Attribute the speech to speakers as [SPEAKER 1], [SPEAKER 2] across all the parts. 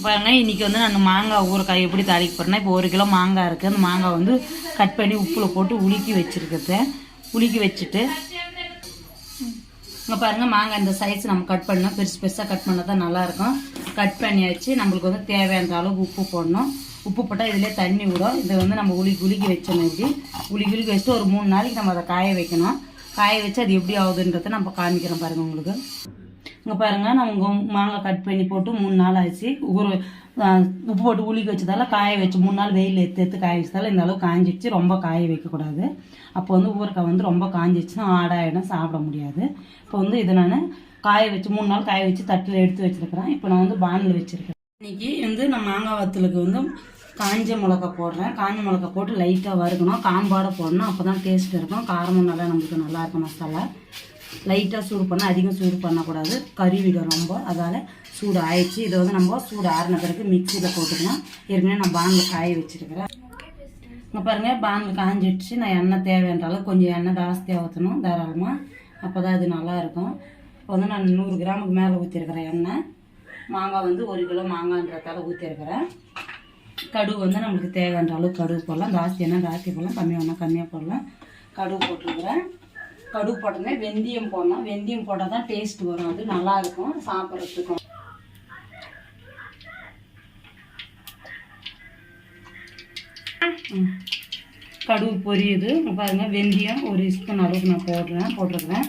[SPEAKER 1] பாருங்க இன்னைக்கு வந்து நான் மாங்காய் ஊறுகாய் எப்படி தாளிக்க போறேன்னா இப்போ ஒரு கிலோ மாங்காய் இருக்குது அந்த மாங்காய் வந்து கட் பண்ணி உப்பில் போட்டு உலுக்கி வச்சிருக்கிறது உலுக்கி வச்சுட்டு இங்கே பாருங்க மாங்காய் இந்த சைஸ் நம்ம கட் பண்ணால் பெருசு பெருசாக கட் பண்ணால் தான் நல்லாயிருக்கும். கட் பண்ணியாச்சு. நம்மளுக்கு வந்து தேவையான அளவுக்கு உப்பு போடணும். உப்பு போட்டால் இதிலே தண்ணி விடும் இதை வந்து நம்ம உலுக்கி உலுக்கி வச்சோம் இப்படி உலுக்கி உலுக்கி வச்சுட்டு ஒரு மூணு நாளைக்கு நம்ம அதை காய வைக்கணும். காய வச்சு அது எப்படி ஆகுதுன்றதை நம்ம காமிக்கிறோம் பாருங்கள் உங்களுக்கு. இங்கே பாருங்கள் நான் உங்கள் மாங்காய் கட் பண்ணி போட்டு மூணு நாள் ஆச்சு. ஒரு உப்பு போட்டு உளிக்க வச்சதால காய வச்சு மூணு நாள் வெயில் எடுத்து எடுத்து காய வச்சதால இந்த அளவு காஞ்சிடுச்சு. ரொம்ப காய வைக்கக்கூடாது அப்போ வந்து ஊறுக்காய் வந்து ரொம்ப காஞ்சிடுச்சுன்னா ஆடாயிடும் சாப்பிட முடியாது. இப்போ வந்து இதை நான் காய வச்சு மூணு நாள் காய வச்சு தட்டில் எடுத்து வச்சிருக்கிறேன். இப்போ நான் வந்து பானில் வச்சுருக்கிறேன் இன்னைக்கு வந்து நான் மாங்காய் வத்தலுக்கு வந்து காஞ்ச மிளகா போடுறேன். காஞ்ச மிளகா போட்டு லைட்டாக வறுக்கணும். காம்பாட போடணும். அப்போ தான் டேஸ்ட் இருக்கும். காரமும் நல்லா நம்மளுக்கு நல்லா இருக்கும் மசாலா. லைட்டாக சூடு பண்ணால் அதிகம் சூடு பண்ணக்கூடாது. கறிவிடும் ரொம்ப அதால் சூடு ஆயிடுச்சு இதை வந்து நம்ம சூடு ஆறின பிறகு மிக்சியில் போட்டுக்கலாம். ஏற்கனவே நான் பானில் காய வச்சுருக்கிறேன். இங்கே பாருங்கள் பானில் காஞ்சிடுச்சு. நான் எண்ணெய் தேவைன்ற அளவு கொஞ்சம் எண்ணெய் ஜாஸ்தியாக ஊற்றணும் தாராளமாக அப்போ தான் அது நல்லாயிருக்கும் இப்போ வந்து நான் நூறு கிராமுக்கு மேலே ஊற்றிருக்கிறேன் எண்ணெய். மாங்காய் வந்து ஒரு கிலோ மாங்காய்ன்றதால ஊற்றிருக்கிறேன் கடுகு வந்து நம்மளுக்கு தேவையான அளவு கடுகு போடலாம். ஜாஸ்தி எண்ணெய் ஜாஸ்தி போடலாம். கம்மியாக வேணால் கம்மியாக போடலாம். கடுகு போட்டிருக்கிறேன். கடுகு போட்டோன்னே வெந்தயம் போடணும் வெந்தயம் போட்டால் தான் டேஸ்ட் வரும். அது நல்லா இருக்கும் சாப்பிட்றதுக்கும் கடுகு பொரியுது. பாருங்கள் வெந்தயம் ஒரு ஸ்பூன் அளவுக்கு நான் போடுறேன். போட்டிருக்கிறேன்.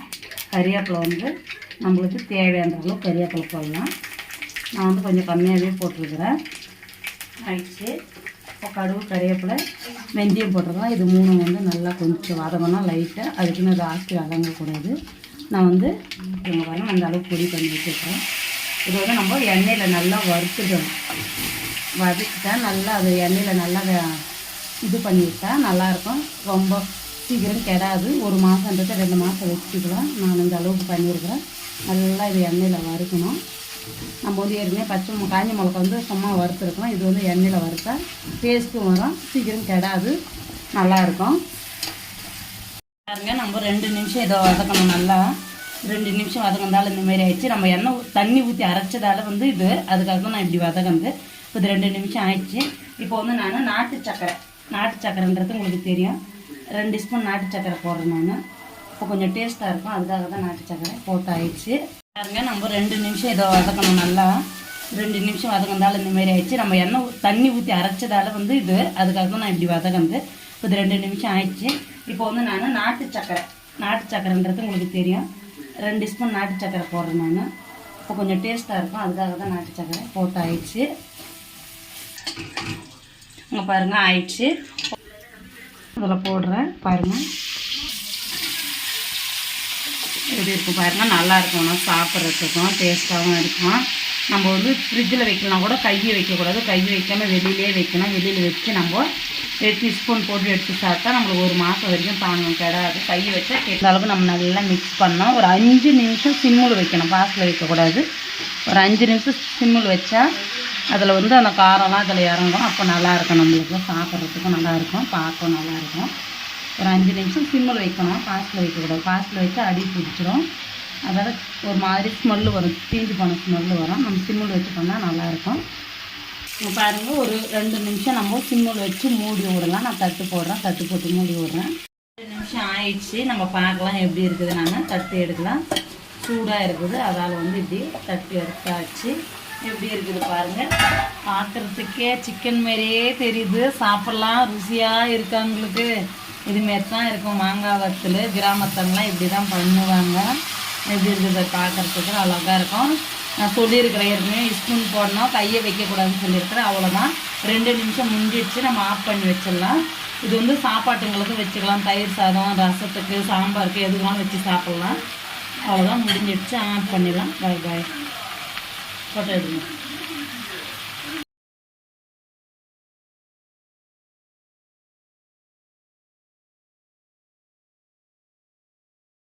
[SPEAKER 1] கறிவேப்பிலை வந்து நம்மளுக்கு தேவையான அளவு கறிவேப்பிலை போடலாம். நான் வந்து கொஞ்சம் கம்மியாகவே போட்டிருக்கிறேன். ஆயிடுச்சு. கடுகு கறிவேப்பிலை வெந்தயம் போட்டிருக்கோம் இது மூணு வந்து நல்லா கொஞ்சம் வதங்கணும் லைட்டாக அதுக்குன்னு ஜாஸ்தி வதங்கக்கூடாது. நான் வந்து இவங்க வரணும் அந்த அளவுக்கு பொடி பண்ணி வச்சுருக்கேன். இது வந்து நம்ம எண்ணெயில் நல்லா வறுத்துக்கணும். வதக்கிட்டா நல்லா அது எண்ணெயில் நல்லா இது பண்ணிவிட்டா நல்லாயிருக்கும். ரொம்ப சீக்கிரம் கெடாது. ஒரு மாதன்றது ரெண்டு மாதம் வச்சுக்கலாம். நான் இந்த அளவுக்கு பண்ணியிருக்கிறேன். நல்லா இது எண்ணெயில் வறுக்கணும். நம்ம வந்து ஏற்கனவே பச்சை காஞ்ச மிளகா வந்து சும்மா வறுத்துருக்கோம். இது வந்து எண்ணெயில் வறுத்தா டேஸ்ட்டும் வரும். சீக்கிரம் கெடாது. நல்லாயிருக்கும். பாருங்க நம்ம ரெண்டு நிமிஷம் இதை வதக்கணும் நல்லா. ரெண்டு நிமிஷம் வதங்கினால இந்த மாதிரி ஆயிடுச்சு. நம்ம எண்ணெய் தண்ணி ஊற்றி அரைச்சதால வந்து இது அதுக்காக தான் நான் இப்படி வதக்குனது இப்போ இது ரெண்டு நிமிஷம் ஆயிடுச்சு. இப்போ வந்து நான் நாட்டு சக்கரை. நாட்டு சக்கரைன்றது உங்களுக்கு தெரியும். ரெண்டு ஸ்பூன் நாட்டு சக்கரை போடுறேன் நான். இப்போ கொஞ்சம் டேஸ்ட்டாக இருக்கும். அதுக்காக தான் நாட்டு சக்கரை போட்டு ஆயிடுச்சு. பாருங்க நம்ம ரெண்டு நிமிஷம் இதை வதக்கணும் நல்லா. ரெண்டு நிமிஷம் வதங்கினாலும் இந்த மாதிரி ஆயிடுச்சு. நம்ம எண்ணெய் தண்ணி ஊற்றி அரைச்சதால வந்து இது அதுக்காக தான் நான் இப்படி வதக்கிறது இப்போ இது ரெண்டு நிமிஷம் ஆயிடுச்சு. இப்போ வந்து நான் நாட்டு சக்கரை. நாட்டு சக்கரைன்றது உங்களுக்கு தெரியும். ரெண்டு ஸ்பூன் நாட்டு சக்கரை போடுறேன் நான். இப்போ கொஞ்சம் டேஸ்ட்டாக இருக்கும். அதுக்காக தான் நாட்டு சக்கரை போட்டு ஆயிடுச்சு. இங்கே பாருங்கள் ஆயிடுச்சு. இதில் போடுறேன் பாருங்கள் எப்படி இருக்கும் பாருங்கள் நல்லா இருக்கும் ஆனால் சாப்பிட்றதுக்கும் டேஸ்ட்டாகவும் இருக்கும். நம்ம வந்து ஃப்ரிட்ஜில் வைக்கலாம் கூட கையை வைக்கக்கூடாது. கையை வைக்காமல் வெளியிலே வைக்கணும். வெளியில் வச்சு நம்ம எடுத்து ஸ்பூன் போட்டு எடுத்து சாப்பிட்டா நம்மளுக்கு ஒரு மாதம் வரைக்கும் தாங்கும். கிடாது. கையை வச்சா கேட்ட அளவுக்கு நம்ம நல்லா மிக்ஸ் பண்ணோம் ஒரு அஞ்சு நிமிஷம் சிம்மில் வைக்கணும். பாஸில் வைக்கக்கூடாது. ஒரு அஞ்சு நிமிஷம் சிம்மில் வச்சா அதில் வந்து அந்த காரம்லாம் அதில் இறங்கும். அப்போ நல்லாயிருக்கும் நம்மளுக்கு சாப்பிட்றதுக்கும் நல்லாயிருக்கும் பார்க்கவும் நல்லாயிருக்கும் ஒரு அஞ்சு நிமிஷம் சிம்மில் வைக்கணும். ஃபாஸ்ட்டில் வைக்கக்கூடாது. ஃபாஸ்ட்டில் வைச்சா அடி பிடிச்சிரும். அதாவது ஒரு மாதிரி ஸ்மெல்லு வரும். தீஞ்சு போன ஸ்மெல்லு வரும். நம்ம சிம்மில் வச்சு பண்ணால் நல்லாயிருக்கும். பாருங்கள் ஒரு ரெண்டு நிமிஷம் நம்ம சிம்மில் வச்சு மூடி விடலாம். நான் தட்டு போடுறேன். தட்டு போட்டு மூடி விடுறேன். ரெண்டு நிமிஷம் ஆயிடுச்சு. நம்ம பார்க்கலாம் எப்படி இருக்குது நாங்கள் தட்டு எடுக்கலாம். சூடாக இருக்குது. அதால் வந்து இப்படி தட்டு எடுத்தாச்சு. எப்படி இருக்குது பாருங்கள் பார்க்குறதுக்கே சிக்கன் மாதிரியே தெரியுது. சாப்பிட்லாம். ருசியாக இருக்காங்களுக்கு இதுமாரி தான் இருக்கும் மாங்காய் வத்தல். கிராமத்தெல்லாம் இப்படி தான் பண்ணுவாங்க. எப்படி இருக்குது பார்க்குறதுக்கு அழகாக இருக்கும். நான் சொல்லியிருக்கிறேன் ஏற்கனவே ஸ்பூன் போடணும் கையை வைக்கக்கூடாதுன்னு சொல்லியிருக்கிறேன். அவ்வளோதான் ரெண்டு நிமிஷம் முடிஞ்சிடுச்சு நம்ம ஆஃப் பண்ணி வச்சிடலாம். இது வந்து சாப்பாட்டுங்களுக்கு வச்சுக்கலாம். தயிர் சாதம் ரசத்துக்கு சாம்பாருக்கு எதுக்கெல்லாம் வச்சு சாப்பிட்லாம். அவ்வளோதான் முடிஞ்சிடுச்சு. ஆஃப் பண்ணிடலாம். பாய் பாய் ஃபோட்டோ எடுங்க.